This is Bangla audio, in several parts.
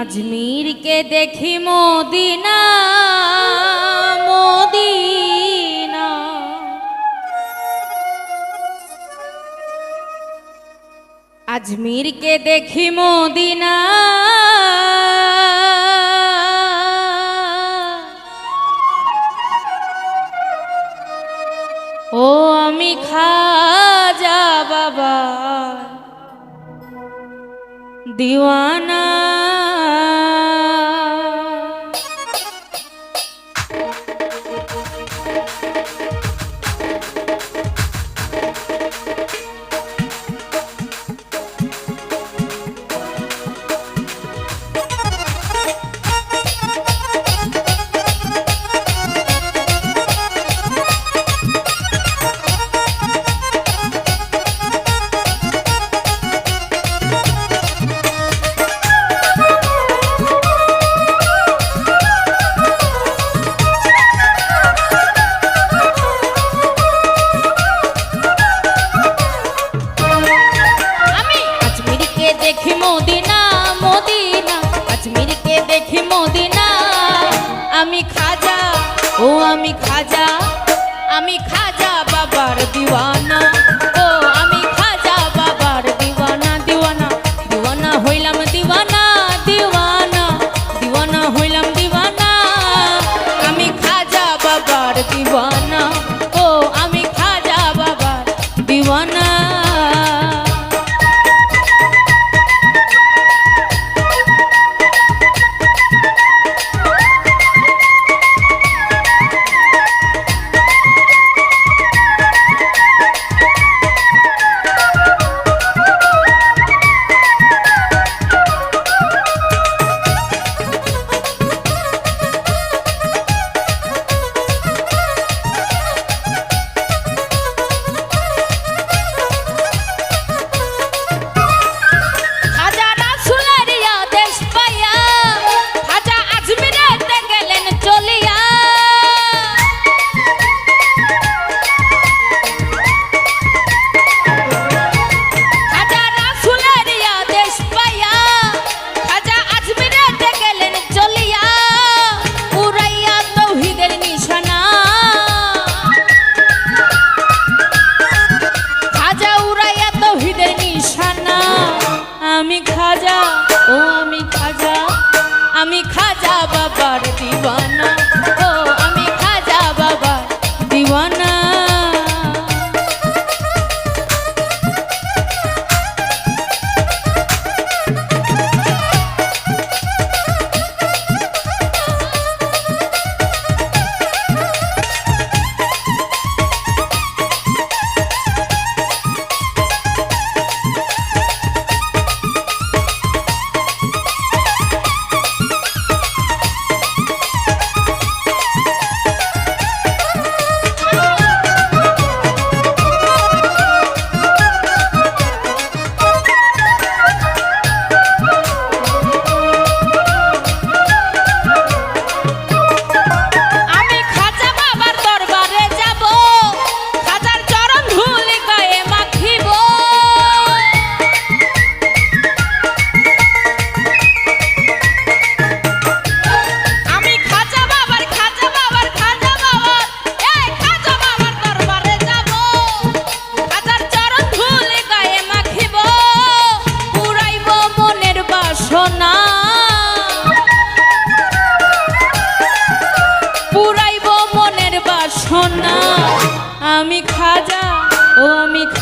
আজমিরকে দেখি মদিনা মদিনা। আজমিরকে দেখি মদিনা। ও আমি খাজা বাবা দিওয়ানা দেখি মদিনা। আমি খাজা ও আমি খাজা আমি খাজা বাবার দিওয়ানা। খাজা ও আমি খাজা আমি খাজা বাবার দিওয়ানা ও আমি খাজা বাবার দিওয়ানা।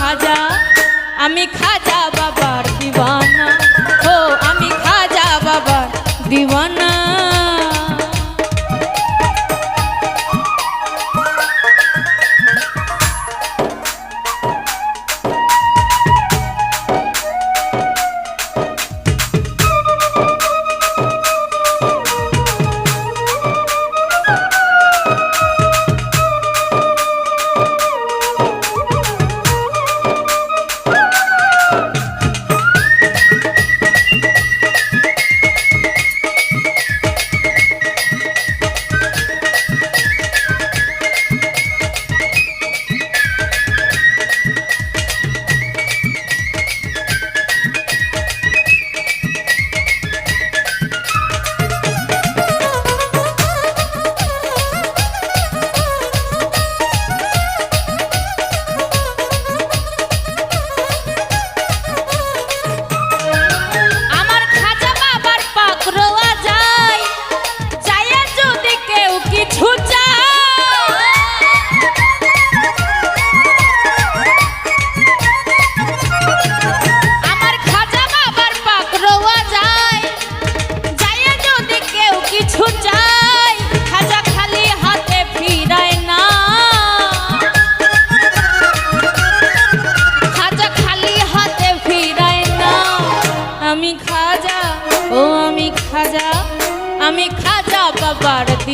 খাজা আমি খাজা বাবার দিওয়ানা। ও আমি খাজা বাবার দিওয়ানা।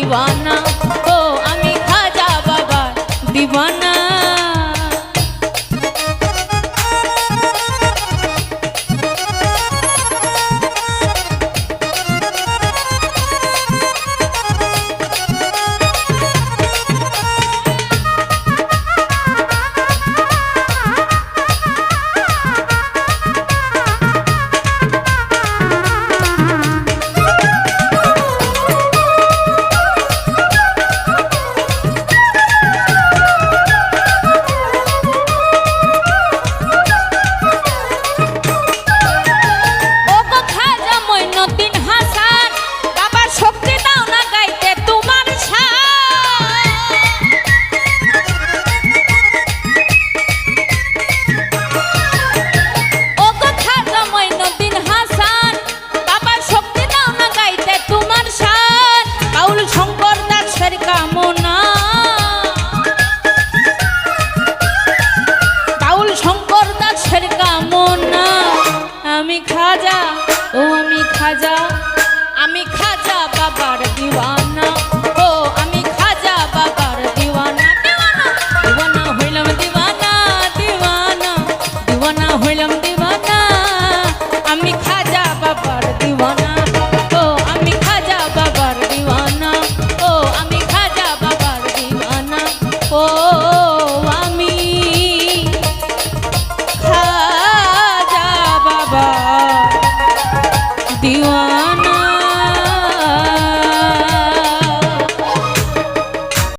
दीवान আমি